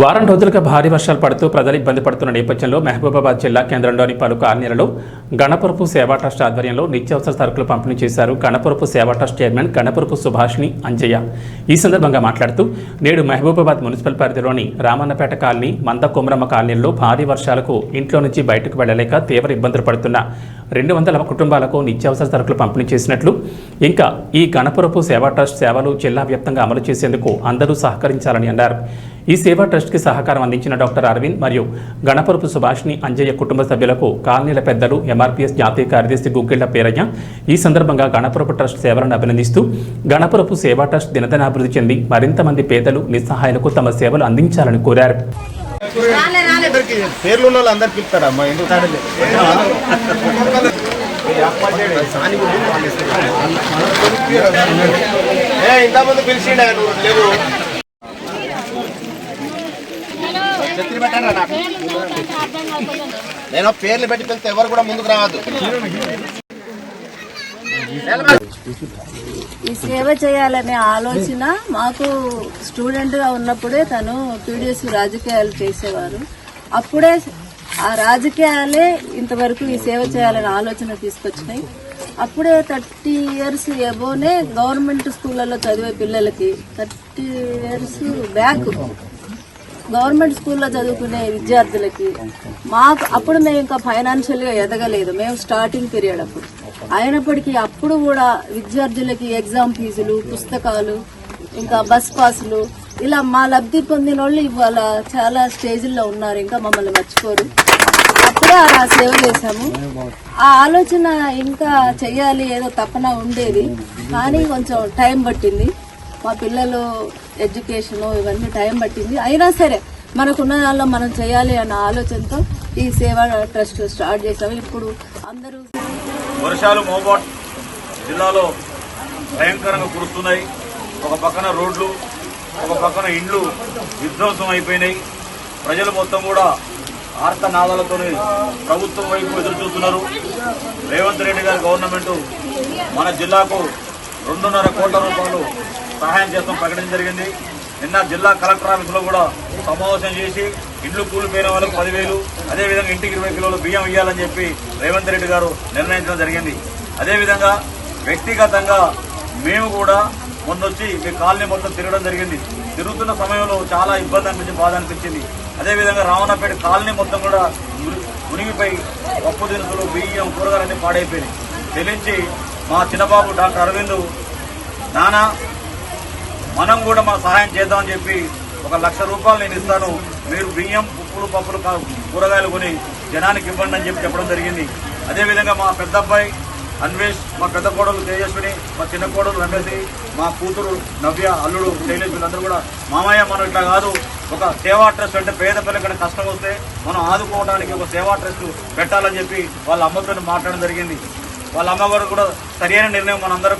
వారం రోజులుగా భారీ వర్షాలు పడుతూ ప్రజలు ఇబ్బంది పడుతున్న నేపథ్యంలో మహబూబాబాద్ జిల్లా కేంద్రంలోని పలు కాలనీలలో గణపురపు సేవా ట్రస్ట్ ఆధ్వర్యంలో నిత్యావసర సరుకులు పంపిణీ చేశారు. గణపురపు సేవా ట్రస్ట్ చైర్మన్ గణపురపు సుభాష్ని అంజయ్య. ఈ సందర్భంగా మాట్లాడుతూ నేడు మహబూబాబాద్ మున్సిపల్ పరిధిలోని రామన్నపేట కాలనీ మంద కొమరమ్మ కాలనీల్లో భారీ వర్షాలకు ఇంట్లో నుంచి బయటకు వెళ్ళలేక తీవ్ర ఇబ్బందులు పడుతున్న రెండు వందల కుటుంబాలకు నిత్యావసర సరుకులు పంపిణీ చేసినట్లు ఇంకా ఈ గణపురపు సేవా ట్రస్ట్ సేవలు జిల్లా వ్యాప్తంగా అమలు చేసేందుకు అందరూ సహకరించాలని అన్నారు. ఈ సేవా ట్రస్ట్కి సహకారం అందించిన డాక్టర్ అరవింద్ మరియు గణపురపు సుభాష్ని అంజయ్య కుటుంబ సభ్యులకు కాలనీల పెద్దలు ఎంఆర్పీఎస్ జాతీయ కార్యదర్శి గుగ్గిళ్ళ పేరయ్య ఈ సందర్భంగా గణపురపు ట్రస్ట్ సేవలను అభినందిస్తూ గణపురపు సేవా ట్రస్ట్ దినదిన అభివృద్ధి చెంది మరింత మంది పేదలు నిస్సహాయులకు తమ సేవలు అందించాలని కోరారు. పేర్లు ఉన్న వాళ్ళు ఇంతమంది పిలిచిండే లేవు. ఛత్రి పెట్టారా నాకు? నేను పేర్లు పెట్టి పిలిస్తే ఎవరు కూడా ముందుకు రావద్దు. ఈ సేవ చేయాలనే ఆలోచన మాకు స్టూడెంట్గా ఉన్నప్పుడే తను పీడిఎస్ రాజకీయాలు చేసేవారు. అప్పుడే ఆ రాజకీయాలే ఇంతవరకు ఈ సేవ చేయాలనే ఆలోచన తీసుకొచ్చినాయి. అప్పుడే థర్టీ ఇయర్స్ ఎబోనే గవర్నమెంట్ స్కూళ్ళలో చదివే పిల్లలకి థర్టీ ఇయర్స్ బ్యాక్ గవర్నమెంట్ స్కూల్లో చదువుకునే విద్యార్థులకి మాకు అప్పుడు మేము ఇంకా ఫైనాన్షియల్గా ఎదగలేదు. మేము స్టార్టింగ్ పీరియడ్ అప్పుడు. అయినప్పటికీ అప్పుడు కూడా విద్యార్థులకి ఎగ్జామ్ ఫీజులు పుస్తకాలు ఇంకా బస్ పాసులు ఇలా మా లబ్ధి పొందిన వాళ్ళు ఇవాళ చాలా స్టేజ్ల్లో ఉన్నారు. ఇంకా మమ్మల్ని మర్చిపోరు. అప్పుడే అలా సేవ చేశాము. ఆ ఆలోచన ఇంకా చెయ్యాలి ఏదో తపన ఉండేది. కానీ కొంచెం టైం పట్టింది. మా పిల్లలు ఎడ్యుకేషను ఇవన్నీ టైం పట్టింది. అయినా సరే మనకున్న దానిలో మనం చేయాలి అన్న ఆలోచనతో ఈ సేవా ట్రస్ట్ స్టార్ట్ చేసాము ఇప్పుడు అందరూ వర్షాలు మోబాట్ జిల్లాలో భయంకరంగా కురుస్తున్నాయి. ఒక పక్కన రోడ్లు ఒక పక్కన ఇండ్లు విధ్వంసం అయిపోయినాయి. ప్రజలు మొత్తం కూడా ఆర్తనాదాలతోనే ప్రభుత్వం వైపు ఎదురు చూస్తున్నారు రేవంత్ రెడ్డి గారి గవర్నమెంట్ మన జిల్లాకు రెండున్నర కోట్ల రూపాయలు సహాయం చేస్తాం ప్రకటించడం జరిగింది. నిన్న జిల్లా కలెక్టర్ ఆఫీస్లో కూడా సమావేశం చేసి ఇండ్లు కూలిపోయిన వాళ్ళకి పదివేలు అదేవిధంగా ఇంటికి ఇరవై కిలోలు బియ్యం ఇవ్వాలని చెప్పి రేవంత్ రెడ్డి గారు నిర్ణయించడం జరిగింది. అదేవిధంగా వ్యక్తిగతంగా మేము కూడా మొన్నొచ్చి మీ కాలనీ మొత్తం తిరగడం జరిగింది. తిరుగుతున్న సమయంలో చాలా ఇబ్బంది అనిపించి బాధ అనిపించింది. అదేవిధంగా రావణపేట కాలనీ మొత్తం కూడా మునిగిపోయి పప్పు దినుసులు బియ్యం కూరగాయలన్నీ పాడైపోయినాయి. చెల్లించి మా చిన్నబాబు డాక్టర్ అరవింద్ నానా మనం కూడా మా సహాయం చేద్దామని చెప్పి ఒక లక్ష రూపాయలు నేను ఇస్తాను. మీరు బియ్యం ఉప్పులు పప్పులు కూరగాయలు కొని జనానికి ఇవ్వండి అని చెప్పి చెప్పడం జరిగింది. అదేవిధంగా మా పెద్ద అబ్బాయి అన్వేష్ మా పెద్ద కోడలు తేజస్విని మా చిన్న కోడలు రమేష్ మా కూతురు నవ్య అల్లుడు శైలేష్ వీళ్ళందరూ కూడా మామయ్య మనం ఇట్లా కాదు ఒక సేవా ట్రస్ట్ అంటే పేద పిల్లలకి కష్టం వస్తే మనం ఆదుకోవడానికి ఒక సేవా ట్రస్ట్ పెట్టాలని చెప్పి వాళ్ళ అమ్మతో మాట్లాడడం జరిగింది. వాళ్ళ అమ్మగారు కూడా సరైన నిర్ణయం మనందరం